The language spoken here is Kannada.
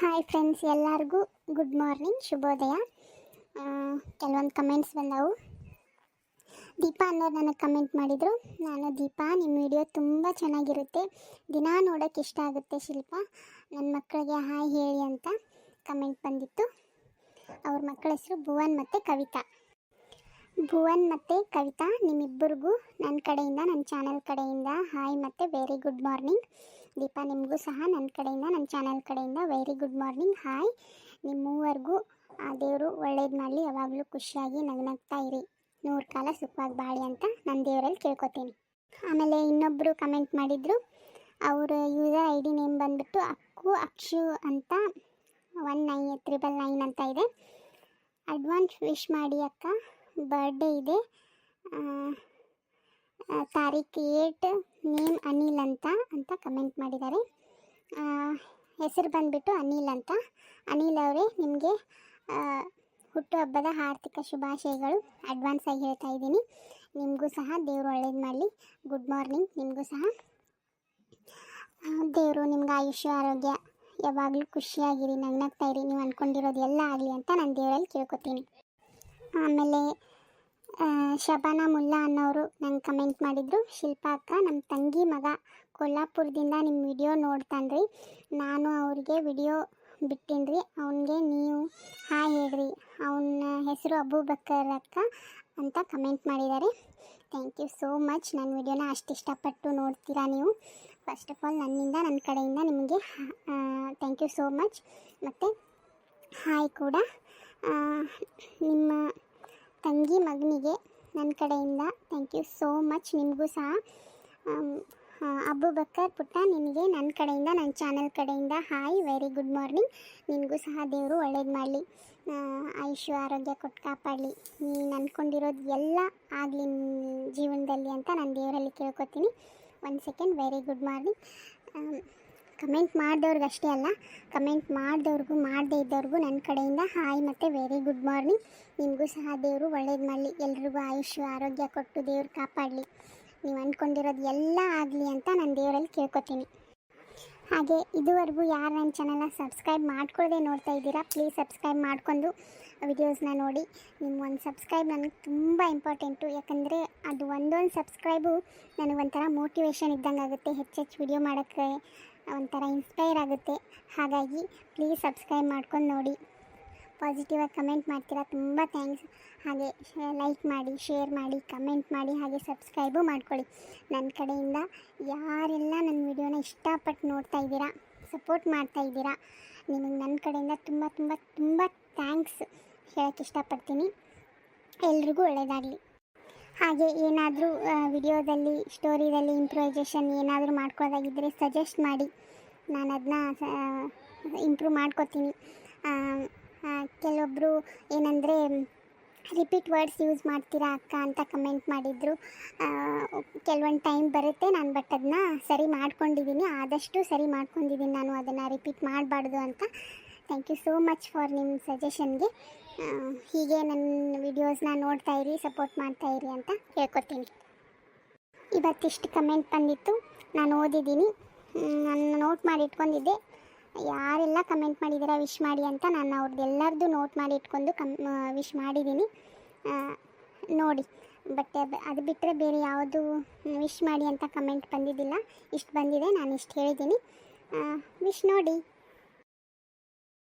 ಹಾಯ್ ಫ್ರೆಂಡ್ಸ್ ಎಲ್ಲರಿಗೂ ಗುಡ್ ಮಾರ್ನಿಂಗ್ ಶುಭೋದಯ. ಕೆಲವೊಂದು ಕಮೆಂಟ್ಸ್ ಬಂದವು. ದೀಪಾ ಅನ್ನೋರು ನನಗೆ ಕಮೆಂಟ್ ಮಾಡಿದರು. ನಾನು, ದೀಪಾ ನಿಮ್ಮ ವಿಡಿಯೋ ತುಂಬ ಚೆನ್ನಾಗಿರುತ್ತೆ. ದಿನ ನೋಡೋಕ್ಕೆ ಇಷ್ಟ ಆಗುತ್ತೆ ಶಿಲ್ಪ. ನನ್ನ ಮಕ್ಕಳಿಗೆ ಹಾಯ್ ಹೇಳಿ ಅಂತ ಕಮೆಂಟ್ ಬಂದಿತ್ತು. ಅವ್ರ ಮಕ್ಕಳ ಹೆಸರು ಭುವನ್ ಮತ್ತು ಕವಿತಾ. ಭುವನ್ ಮತ್ತು ಕವಿತಾ, ನಿಮ್ಮಿಬ್ಬರಿಗೂ ನನ್ನ ಕಡೆಯಿಂದ ನನ್ನ ಚಾನಲ್ ಕಡೆಯಿಂದ ಹಾಯ್ ಮತ್ತು ವೆರಿ ಗುಡ್ ಮಾರ್ನಿಂಗ್ ದೀಪಾ, ನಿಮಗೂ ಸಹ ನನ್ನ ಕಡೆಯಿಂದ ನನ್ನ ಚಾನಲ್ ಕಡೆಯಿಂದ ವೆರಿ ಗುಡ್ ಮಾರ್ನಿಂಗ್ ಹಾಯ್ ನಿಮ್ಮ ಮೂವರಿಗೂ ಆ, ದೇವರು ಒಳ್ಳೇದು ಮಾಡಲಿ, ಯಾವಾಗಲೂ ಖುಷಿಯಾಗಿ ನಗ್ನಗ್ತಾ ಇರಿ. ನೂರು ಕಾಲ ಸುಖವಾಗಿ ಬಾಳಿ ಅಂತ ನನ್ನ ದೇವರಲ್ಲಿ ಕೇಳ್ಕೊತೀನಿ. ಆಮೇಲೆ ಇನ್ನೊಬ್ಬರು ಕಮೆಂಟ್ ಮಾಡಿದರು, ಅವರ ಯೂಸರ್ ಐ ಡಿ ನೇಮ್ ಬಂದ್ಬಿಟ್ಟು ಅಕ್ಕು, ಅಕ್ಷು ಅಂತ ಒನ್ ನೈನ್ ತ್ರಿಬಲ್ ನೈನ್ ಅಂತ ಇದೆ. ಅಡ್ವಾನ್ಸ್ ವಿಶ್ ಮಾಡಿ ಅಕ್ಕ ಬರ್ಡೇ ಇದೆ. ಆ, ಕ್ರಿಯೇಟ್ ನೇಮ್ ಅನಿಲ್ ಅಂತ ಅಂತ ಕಮೆಂಟ್ ಮಾಡಿದ್ದಾರೆ. ಹೆಸರು ಬಂದುಬಿಟ್ಟು ಅನಿಲ್ ಅಂತ. ಅನಿಲ್ ಅವರೇ ನಿಮಗೆ ಹುಟ್ಟುಹಬ್ಬದ ಆರ್ಥಿಕ ಶುಭಾಶಯಗಳು. ಅಡ್ವಾನ್ಸ್ ಆಗಿ ಹೇಳ್ತಾ ಇದ್ದೀನಿ. ನಿಮಗೂ ಸಹ ದೇವರು ಒಳ್ಳೇದು ಮಾಡಲಿ. ಗುಡ್ ಮಾರ್ನಿಂಗ್ ನಿಮಗೂ ಸಹ. ದೇವರು ನಿಮ್ಗೆ ಆಯುಷ್ಯ ಆರೋಗ್ಯ ಯಾವಾಗಲೂ ಖುಷಿಯಾಗಿರಿ ನಗ್ನಗ್ತಾ ಇರಿ. ನೀವು ಅಂದ್ಕೊಂಡಿರೋದು ಎಲ್ಲ ಆಗಲಿ ಅಂತ ನಾನು ದೇವರಲ್ಲಿ ಕೇಳ್ಕೊತೀನಿ. ಆಮೇಲೆ ಶಬಾನ ಮುಲ್ಲಾ ಅನ್ನೋರು ನಂಗೆ ಕಮೆಂಟ್ ಮಾಡಿದರು. ಶಿಲ್ಪಾ ಅಕ್ಕ ನಮ್ಮ ತಂಗಿ ಮಗ ಕೊಲ್ಲಾಪುರದಿಂದ ನಿಮ್ಮ ವಿಡಿಯೋ ನೋಡ್ತಾನ್ರಿ. ನಾನು ಅವ್ರಿಗೆ ವಿಡಿಯೋ ಬಿಟ್ಟಿನ್ರಿ. ಅವನಿಗೆ ನೀವು ಹಾಯ್ ಹೇಳ್ರಿ. ಅವನ ಹೆಸರು ಅಬೂಬಕ್ಕರ್ ಅಕ್ಕ ಅಂತ ಕಮೆಂಟ್ ಮಾಡಿದ್ದಾರೆ ಥ್ಯಾಂಕ್ ಯು ಸೋ ಮಚ್ ನನ್ನ ವಿಡಿಯೋನ ಅಷ್ಟು ಇಷ್ಟಪಟ್ಟು ನೋಡ್ತೀರಾ ನೀವು? ಫಸ್ಟ್ ಆಫ್ ಆಲ್ ನನ್ನಿಂದ ನನ್ನ ಕಡೆಯಿಂದ ನಿಮಗೆ ಥ್ಯಾಂಕ್ ಯು ಸೋ ಮಚ್ ಮತ್ತು, ಹಾಯ್ ಕೂಡ. ನಿಮ್ಮ ತಂಗಿ ಮಗನಿಗೆ ನನ್ನ ಕಡೆಯಿಂದ. ಥ್ಯಾಂಕ್ ಯು ಸೋ ಮಚ್ ನಿಮಗೂ ಸಹ ಅಬ್ಬು ಬಕ್ಕರ್ ಪುಟ್ಟ ನಿನಗೆ ನನ್ನ ಕಡೆಯಿಂದ ನನ್ನ ಚಾನಲ್ ಕಡೆಯಿಂದ ಹಾಯ್ ವೆರಿ ಗುಡ್ ಮಾರ್ನಿಂಗ್ ನಿನಗೂ ಸಹ ದೇವರು ಒಳ್ಳೇದು ಮಾಡಲಿ. ಆಯುಷ್ಯ, ಆರೋಗ್ಯ ಕೊಟ್ಟು ಕಾಪಾಡಲಿ. ನೀನು ಅಂದ್ಕೊಂಡಿರೋದು ಎಲ್ಲ ಆಗಲಿ ಜೀವನದಲ್ಲಿ ಅಂತ ನಾನು ದೇವರಲ್ಲಿ ಕೇಳ್ಕೊತೀನಿ. One second very good morning comment ಮಾಡಿದವ್ರಿಗೆ ಅಷ್ಟೇ ಅಲ್ಲ ಕಮೆಂಟ್ ಮಾಡಿದವ್ರಿಗೂ, ಮಾಡದೇ ಇದ್ದವ್ರಿಗೂ ನನ್ನ ಕಡೆಯಿಂದ ಹಾಯ್ ಮತ್ತು ವೆರಿ ಗುಡ್ ಮಾರ್ನಿಂಗ್ ನಿಮಗೂ ಸಹ ದೇವರು ಒಳ್ಳೇದು ಮಾಡಲಿ. ಎಲ್ರಿಗೂ ಆಯುಷ್ಯ ಆರೋಗ್ಯ ಕೊಟ್ಟು ದೇವ್ರು ಕಾಪಾಡಲಿ. ನೀವು ಅಂದ್ಕೊಂಡಿರೋದು ಎಲ್ಲ ಆಗಲಿ ಅಂತ ನಾನು ದೇವರಲ್ಲಿ ಕೇಳ್ಕೊತೀನಿ. ಹಾಗೆ ಇದುವರೆಗೂ ಯಾರು ನನ್ನ ಚಾನಲ್ನ ಸಬ್ಸ್ಕ್ರೈಬ್ ಮಾಡ್ಕೊಳ್ಳದೆ ನೋಡ್ತಾ ಇದ್ದೀರಾ ಪ್ಲೀಸ್ ಸಬ್ಸ್ಕ್ರೈಬ್ ಮಾಡ್ಕೊಂಡು ವಿಡಿಯೋಸ್ನ ನೋಡಿ. ನಿಮ್ಮ ಒಂದು ಸಬ್ಸ್ಕ್ರೈಬ್ ನನಗೆ ತುಂಬ ಇಂಪಾರ್ಟೆಂಟು ಯಾಕಂದರೆ ಅದು ಒಂದೊಂದು ಸಬ್ಸ್ಕ್ರೈಬು ನನಗೆ ಒಂಥರ ಮೋಟಿವೇಶನ್ ಇದ್ದಂಗೆ ಆಗುತ್ತೆ ಹೆಚ್ಚೆಚ್ಚು ವಿಡಿಯೋ ಮಾಡೋಕ್ಕೆ ಒಂಥರ ಇನ್ಸ್ಪೈರ್ ಆಗುತ್ತೆ. ಹಾಗಾಗಿ ಪ್ಲೀಸ್ ಸಬ್ಸ್ಕ್ರೈಬ್ ಮಾಡ್ಕೊಂಡು ನೋಡಿ. ಪಾಸಿಟಿವ್ ಆಗಿ ಕಮೆಂಟ್ ಮಾಡ್ತೀರಾ, ತುಂಬ ಥ್ಯಾಂಕ್ಸ್ ಹಾಗೆ ಲೈಕ್ ಮಾಡಿ ಶೇರ್ ಮಾಡಿ ಕಮೆಂಟ್ ಮಾಡಿ, ಹಾಗೆ ಸಬ್ಸ್ಕ್ರೈಬು ಮಾಡ್ಕೊಳ್ಳಿ. ನನ್ನ ಕಡೆಯಿಂದ ಯಾರೆಲ್ಲ ನನ್ನ ವಿಡಿಯೋನ ಇಷ್ಟಪಟ್ಟು ನೋಡ್ತಾ ಇದ್ದೀರಾ ಸಪೋರ್ಟ್ ಮಾಡ್ತಾ ಇದ್ದೀರಾ, ನಿಮಗೆ ನನ್ನ ಕಡೆಯಿಂದ ತುಂಬ ತುಂಬ ತುಂಬ ಥ್ಯಾಂಕ್ಸ್ ಹೇಳೋಕ್ಕೆ ಇಷ್ಟಪಡ್ತೀನಿ. ಎಲ್ರಿಗೂ ಒಳ್ಳೆಯದಾಗಲಿ ಹಾಗೆ ಏನಾದರೂ ವಿಡಿಯೋದಲ್ಲಿ, ಸ್ಟೋರಿದಲ್ಲಿ ಇಂಪ್ರೂವೈಸೇಷನ್ ಏನಾದರೂ ಮಾಡ್ಕೊಳ್ಳೋದಾಗಿದ್ದರೆ ಸಜೆಸ್ಟ್ ಮಾಡಿ. ನಾನು ಅದನ್ನ ಇಂಪ್ರೂವ್ ಮಾಡ್ಕೋತೀನಿ. ಕೆಲವೊಬ್ಬರು ಏನಂದರೆ ರಿಪೀಟ್ ವರ್ಡ್ಸ್ ಯೂಸ್ ಮಾಡ್ತೀರಾ ಅಕ್ಕ ಅಂತ ಕಮೆಂಟ್ ಮಾಡಿದರು. ಕೆಲವೊಂದು ಟೈಮ್ ಬರುತ್ತೆ, ನಾನು ಬಟ್ ಅದನ್ನ ಸರಿ ಮಾಡ್ಕೊಂಡಿದ್ದೀನಿ ಆದಷ್ಟು ಸರಿ ಮಾಡ್ಕೊಂಡಿದ್ದೀನಿ ನಾನು ಅದನ್ನು ರಿಪೀಟ್ ಮಾಡಬಾರ್ದು ಅಂತ. Thank you so much for ನಿಮ್ಮ ಸಜೆಷನ್ಗೆ ಹೀಗೆ ನನ್ನ ವಿಡಿಯೋಸ್ನ ನೋಡ್ತಾ ಇರಿ ಸಪೋರ್ಟ್ ಮಾಡ್ತಾ ಇರಿ ಅಂತ ಕೇಳ್ಕೊತೀನಿ ಇವತ್ತಿಷ್ಟು ಕಮೆಂಟ್ ಬಂದಿತ್ತು. ನಾನು ಓದಿದ್ದೀನಿ. ನಾನು ನೋಟ್ ಮಾಡಿ ಇಟ್ಕೊಂಡಿದ್ದೆ. ಯಾರೆಲ್ಲ ಕಮೆಂಟ್ ಮಾಡಿದ್ದೀರಾ ವಿಶ್ ಮಾಡಿ ಅಂತ ನಾನು ಅವ್ರದ್ದು ನೋಟ್ ಮಾಡಿ ಇಟ್ಕೊಂಡು ಕಮ್ ವಿಶ್ ಮಾಡಿದ್ದೀನಿ. ನೋಡಿ. ಬಟ್ ಅದು ಬಿಟ್ಟರೆ ಬೇರೆ ಯಾವುದು ವಿಶ್ ಮಾಡಿ ಅಂತ ಕಮೆಂಟ್ ಬಂದಿದ್ದಿಲ್ಲ. ಇಷ್ಟು ಬಂದಿದೆ, ನಾನು ಇಷ್ಟು ಹೇಳಿದ್ದೀನಿ. ವಿಶ್ ನೋಡಿ.